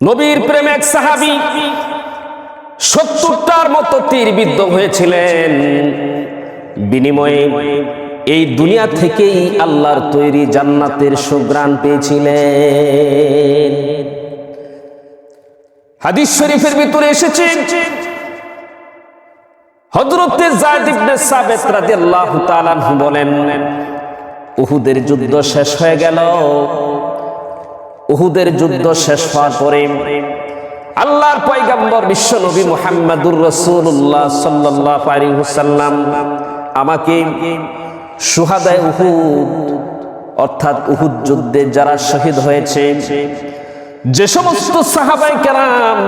নবীর প্রেম এক সাহাবি সত্তরটার মতো তীর বিদ্ধ হয়েছিলেন। বিনিময়ে এই দুনিয়া থেকেই আল্লাহর তৈরি জান্নাতের সুগ্রাণ পেয়েছিলেন। হাদিস শরীফের ভিতরে এসেছে, হযরতে যায়েদ ইবনে সাবিত রাদিয়াল্লাহু তাআলা বলেন, উহুদের যুদ্ধ শেষ হয়ে গেল। উহুদের যুদ্ধ শেষ হওয়ার পরে আল্লাহর পয়গাম্বর বিশ্ব নবী মুহাম্মাদুর রাসূলুল্লাহ সাল্লাল্লাহু আলাইহি ওয়াসাল্লাম আমাকে সুহাদায়ে উহুদ, অর্থাৎ উহুদ যুদ্ধে যারা শহীদ হয়েছে, যে সমস্ত সাহাবাই কেরাম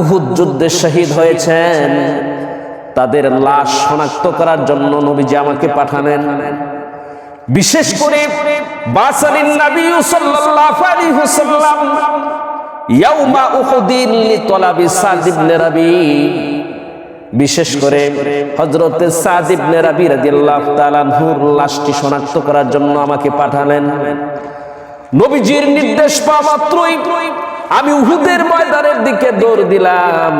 উহুদ যুদ্ধে শহীদ হয়েছেন, তাদের লাশ শনাক্ত করার জন্য নবীজি আমাকে পাঠালেন। বিশেষ করে বিশেষ করে আনহুর লাশটি শনাক্ত করার জন্য আমাকে পাঠালেন। নবীজির নির্দেশ পাওয়া মাত্রই আমি উহুদের ময়দানের দিকে দৌড় দিলাম।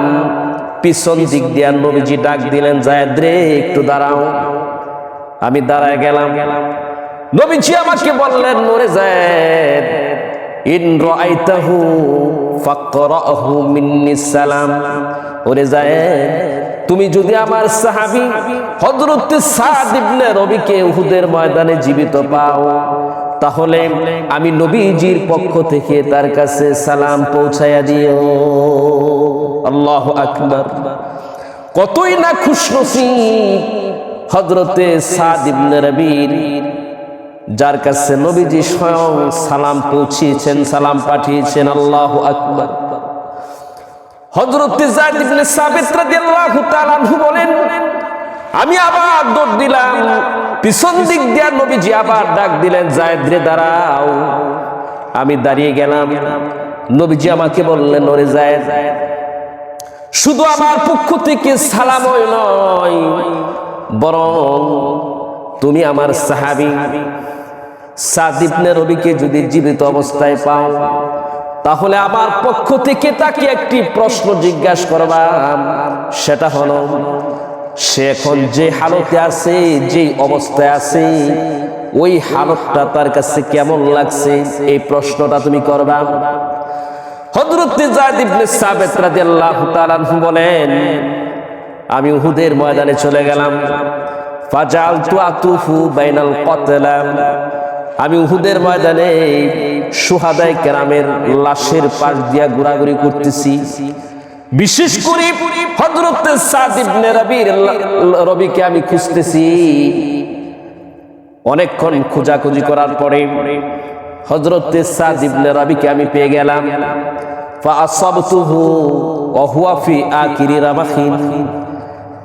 পিছন দিক দিয়ে নবীজি ডাক দিলেন, জায়েদ একটু দাঁড়াও। আমি দাঁড়ায় গেলাম গেলাম। নবীজি আমাকে বললেন, নরে জায়েদ ইন মিন্নি সালাম। ওরে জায়েদ তুমি যদি আমার সাহাবী হযরত সাদ ইবনে রবিকে উহুদের ময়দানে জীবিত পাও, তাহলে আমি নবীজির পক্ষ থেকে তার কাছে সালাম পৌঁছায়া দিও। আল্লাহ আকবার। কতই না খুশনসিব হজরতে সাদ ইবনে রবির যার কাছে নবীজি স্বয়ং সালাম পৌঁছিয়েছেন, সালাম পাঠিয়েছেন, আল্লাহ আকবার। হজরতে বলেন, আমি আবার দৌড় দিলাম, পিছন দিক দিয়া নবীজি আবার ডাক দিলেন জায়দ দাঁড়াও। আমি দাঁড়িয়ে গেলাম। নবীজি আমাকে বললেন, ওরে জায়দ শুধু আমার পক্ষ থেকে সালামই নয়, বরং তুমি আমার সাহাবি। সাদিবনে রবিকে যদি জীবিত অবস্থায় পাও, তাহলে আমার পক্ষ থেকে তাকে একটি প্রশ্ন জিজ্ঞাসা করবা। সেটা হলো, সে এখন যে হালতে আছে, যে অবস্থায় আছে, ওই হালতটা তার কাছে কেমন লাগছে? এই প্রশ্নটা তুমি করবা। হযরত যায়েদ ইবনে সাবিত রাদিয়াল্লাহু তাআলা বলেন, আমি উহুদের ময়দানে চলে গেলাম। ফাজালতু আতুফু বাইনাল কতলা। আমি উহুদের ময়দানে সুহাদাই কেরামের লাশের পাশ দিয়া ঘোরাঘুরি করতেছি। বিশেষ করে হযরত সাদ ইবনে রবির রবিকে আমি খুঁজতেছি। অনেকক্ষণ খোঁজাখুঁজি করার পরে হযরত সাদ ইবনে রবিকে আমি পেয়ে গেলাম।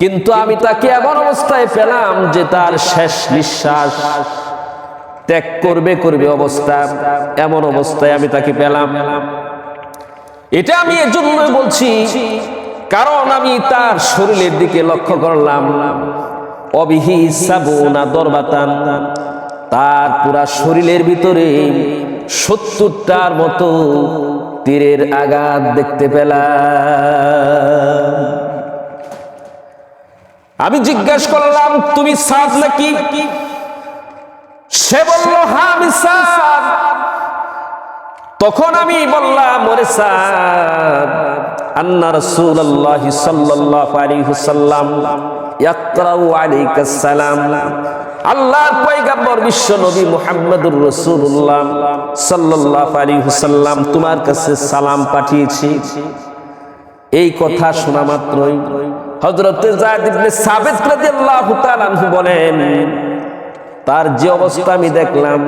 কিন্তু আমি তাকে এমন অবস্থায় পেলাম যে তার শেষ নিঃশ্বাস ত্যাগ করবে করবে অবস্থা। এমন অবস্থায় আমি তাকে পেলাম। এটা আমি এজন্য বলছি, কারণ আমি তার শরীরের দিকে লক্ষ্য করলাম। অবিহি সাবুনা দরবাতান, তার পুরা শরীরের ভিতরে সত্তরটার মতো তীরের আঘাত দেখতে পেলাম। আমি জিজ্ঞাসা করলাম, তুমি সাদ নাকি? সে বলল হ্যাঁ আমি সাদ তখন আমি বললাম, ওরে সাদ, আন্না রাসূলুল্লাহ সাল্লাল্লাহু আলাইহি ওয়াসাল্লাম ইয়াকরাউ আলাইকা সালাম। আল্লাহর পয়গম্বর বিশ্ব নবী মুহাম্মদুর রাসূলুল্লাহ সাল্লাল্লাহু আলাইহি ওয়াসাল্লাম তোমার কাছে সালাম পাঠিয়েছি। এই কথা শোনা মাত্রই হযরতে যায়েদ ইবনে সাবিত রাদিয়াল্লাহু তাআলা বলেন তার যে অবস্থা আমি দেখলাম,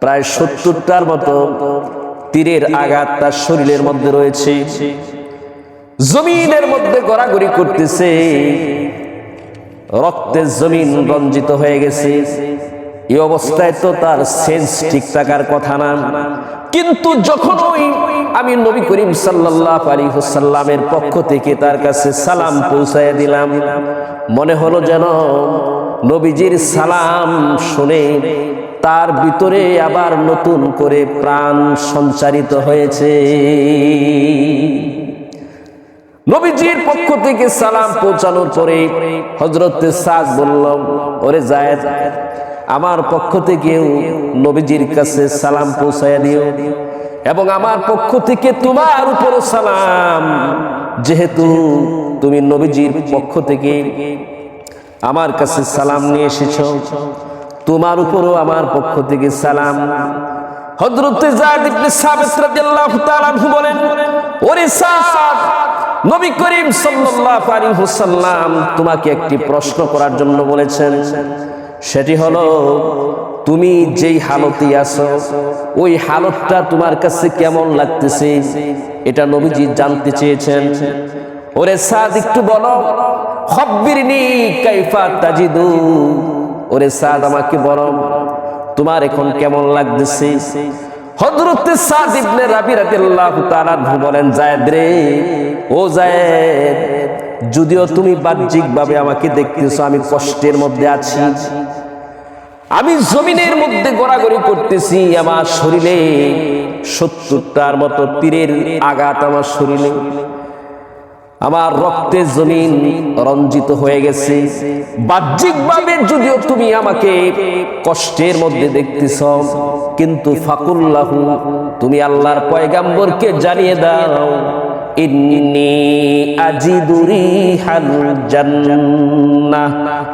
প্রায় সত্তরটার মতো তীরের আঘাত তার শরীরের মধ্যে রয়েছে। জমিনের মধ্যে গড়াগড়ি করতেছে। রক্তের জমিন রঞ্জিত হয়ে গেছে। এই অবস্থায় তো তার সেন্স ঠিক থাকার কথা না। কিন্তু যখন ওই আমি নবী করিম সাল্লাহ আলী হুসাল্লামের পক্ষ থেকে তার কাছে সালাম পৌঁছায় দিলাম, মনে হলো যেন নবীজির সালাম শুনে তার ভিতরে আবার নতুন করে প্রাণ সঞ্চারিত হয়েছে। নবীজির পক্ষ থেকে সালাম পৌঁছানোর পরে হজরত সাদ বলল ওরে জায়েদ আমার পক্ষ থেকেও নবীজির কাছে সালাম পৌঁছায় দিও এবং আমার পক্ষ থেকে তোমার উপরে সালাম। যেহেতু তুমি নবীজির পক্ষ থেকে আমার কাছে সালাম নিয়ে এসেছ। তোমার উপরও আমার পক্ষ থেকে সালাম। বলেন, ওরে তোমাকে একটি প্রশ্ন করার জন্য বলেছেন। সেটি হলো, তুমি যেই হালতে আছো, ওই হালতটা তোমার কাছে কেমন লাগতেছে? এটা নবীজি জানতে চেয়েছেন। ওরে সাদ, একটু বলো। খব্বিরনি কাইফা তাজিদু। ওরে সাদ, আমাকে বলো, তোমার এখন কেমন লাগতেছে? হযরতে সাদ ইবনে রাবি রাদিয়াল্লাহু তাআলা বলেন, জায়েদ রে, ও জায়েদ, যদিও তুমি বাহ্যিকভাবে আমাকে দেখতেছো, আমি কষ্টের মধ্যে আছি। আমি জমিনের মধ্যে গড়াগড়ি করতেছি, আমার শরীরে সত্তরটার মতো তীরের আঘাত আমার শরীরে। আমার রক্তে জমিন রঞ্জিত হয়ে গেছে। বাহ্যিকভাবে যদিও তুমি আমাকে কষ্টের মধ্যে দেখতেছ, কিন্তু ফাকুল্লাহ, তুমি আল্লাহর পয়গাম্বরকে জানিয়ে দাও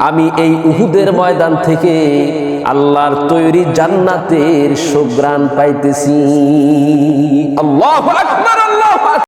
আমি এই উহুদের ময়দান থেকে আল্লাহর তৈরি জান্নাতের সুগ্রাণ পাইতেছি। আল্লাহ আল্লাহু